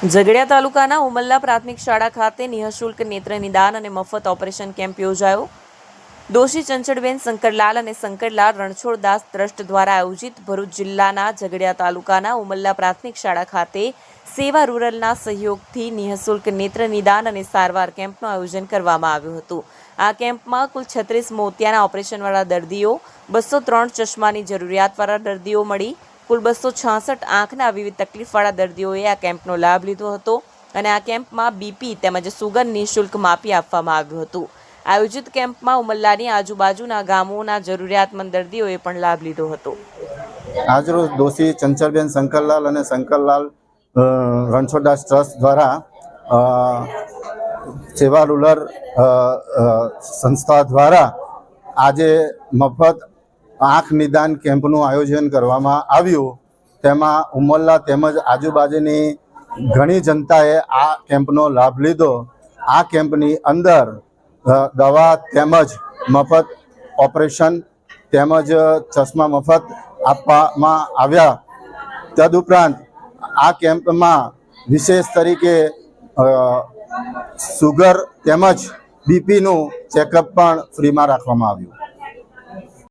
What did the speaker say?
ઝઘડિયા તાલુકાના ઉમલ્લા પ્રાથમિક શાળા ખાતે નિઃશુલ્ક નેત્ર નિદાન અને મફત ઓપરેશન કેમ્પ યોજાયો. દોષી ચંચળબેન, શંકરલાલ અને શંકરલાલ રણછોડદાસ ટ્રસ્ટ દ્વારા આયોજિત ભરૂચ જિલ્લાના ઝઘડિયા તાલુકાના ઉમલ્લા પ્રાથમિક શાળા ખાતે સેવા રૂરલના સહયોગથી નિઃશુલ્ક નેત્ર નિદાન અને સારવાર કેમ્પનું આયોજન કરવામાં આવ્યું હતું. આ કેમ્પમાં કુલ છત્રીસ મોતિયાના ઓપરેશનવાળા દર્દીઓ, બસો ત્રણ ચશ્માની જરૂરિયાતવાળા દર્દીઓ મળી કુલ બસો છાસઠ આંખના વિવિધ તકલીફવાળા દર્દીઓએ આ કેમ્પનો લાભ લીધો હતો અને આ કેમ્પમાં બીપી તેમજ સુગર નિઃશુલ્ક માપી આપવામાં આવ્યું હતું. આયોજિત કેમ્પમાં ઉમલ્લાની આજુબાજુના ગામોના જરૂરિયાતમંદ દર્દીઓએ પણ લાભ લીધો હતો. આજરોજ દોશી ચંચલબેન શંકરલાલ અને શંકરલાલ રણછોડદાસ ટ્રસ્ટ દ્વારા સેવા અ, સંસ્થા દ્વારા આજે મફત આંખ નિદાન કેમ્પનું આયોજન કરવામાં આવ્યું. તેમાં ઉમરલા તેમજ આજુબાજુની ઘણી જનતાએ આ કેમ્પનો લાભ લીધો. આ કેમ્પની અંદર દવા તેમજ મફત ઓપરેશન તેમજ ચશ્મા મફત આપવામાં આવ્યા. તદુપરાંત આ કેમ્પમાં વિશેષ તરીકે સુગર તેમજ બીપીનું ચેકઅપ પણ ફ્રીમાં રાખવામાં આવ્યું.